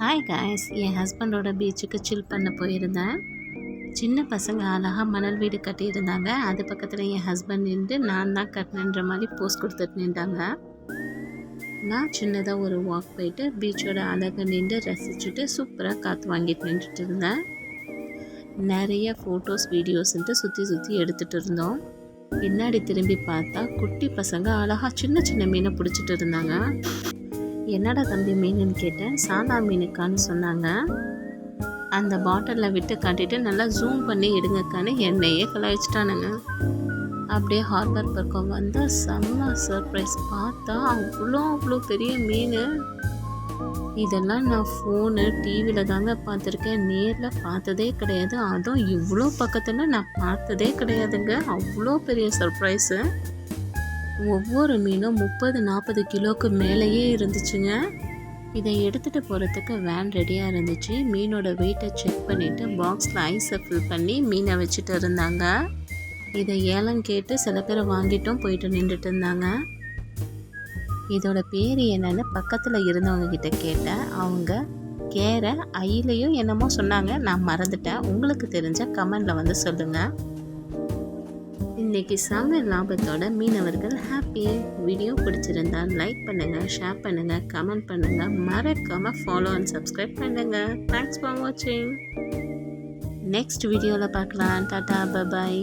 Hi guys என் ஹஸ்பண்டோட பீச்சுக்கு சில் பண்ண போயிருந்தேன். சின்ன பசங்க அழகாக மணல் வீடு கட்டியிருந்தாங்க. அது பக்கத்தில் என் ஹஸ்பண்ட் நின்று நான் தான் கட்டினன்ற மாதிரி போஸ் கொடுத்துட்டு நின்றாங்க. நான் சின்னதாக ஒரு வாக் போயிட்டு பீச்சோட அழகை நின்று ரசிச்சுட்டு சூப்பராக காற்று வாங்கிட்டு நின்றுட்டு இருந்தேன். நிறைய ஃபோட்டோஸ் வீடியோஸ்ன்ட்டு சுற்றி சுற்றி எடுத்துகிட்டு இருந்தோம். பின்னாடி திரும்பி பார்த்தா குட்டி பசங்க அழகாக சின்ன சின்ன மீனை பிடிச்சிட்டு இருந்தாங்க. என்னடா தம்பி மீனுன்னு கேட்டேன். சாதா மீனுக்கான்னு சொன்னாங்க. அந்த பாட்டிலில் விட்டு காட்டிட்டு நல்லா ஜூம் பண்ணி எடுங்கக்கான்னு என்னையே கலாய்ச்சிட்டானுங்க. அப்படியே ஹார்பர் பக்கம் வந்தால் செம்ம சர்ப்ரைஸ் பார்த்தா அவ்வளோ அவ்வளோ பெரிய மீன். இதெல்லாம் நான் ஃபோனு டிவியில் தாங்க பார்த்துருக்கேன். நேரில் பார்த்ததே கிடையாது. அதுவும் இவ்வளோ பக்கத்தில் நான் பார்த்ததே கிடையாதுங்க. அவ்வளோ பெரிய சர்ப்ரைஸு ஒவ்வொரு மீனும் முப்பது நாற்பது கிலோவுக்கு மேலேயே இருந்துச்சுங்க. இதை எடுத்துகிட்டு போகிறதுக்கு வேன் ரெடியாக இருந்துச்சு. மீனோட வெயிட்டை செக் பண்ணிவிட்டு பாக்ஸில் ஐஸை ஃபில் பண்ணி மீனை வச்சுட்டு இருந்தாங்க. இதை ஏலம் கேட்டு சில பேர் வாங்கிட்டும் போயிட்டு நின்றுட்டு இருந்தாங்க. இதோட பேர் என்னென்னு பக்கத்தில் இருந்தவங்க கிட்ட கேட்டேன். அவங்க கேரை ஐயிலையும் என்னமோ சொன்னாங்க. நான் மறந்துட்டேன். உங்களுக்கு தெரிஞ்ச கமெண்டில் வந்து சொல்லுங்கள் இன்னைக்கு சமையல் லாபத்தோட மீனவர்கள் ஹாப்பி வீடியோ பிடிச்சிருந்தா லைக் பண்ணுங்கள் ஷேர் பண்ணுங்கள் கமெண்ட் பண்ணுங்கள் மறக்காமல் ஃபாலோ அண்ட் சப்ஸ்கிரைப் பண்ணுங்கள் தேங்க்ஸ் ஃபார் வாட்சிங் நெக்ஸ்ட் வீடியோவில் பார்க்கலாம். Tata bye bye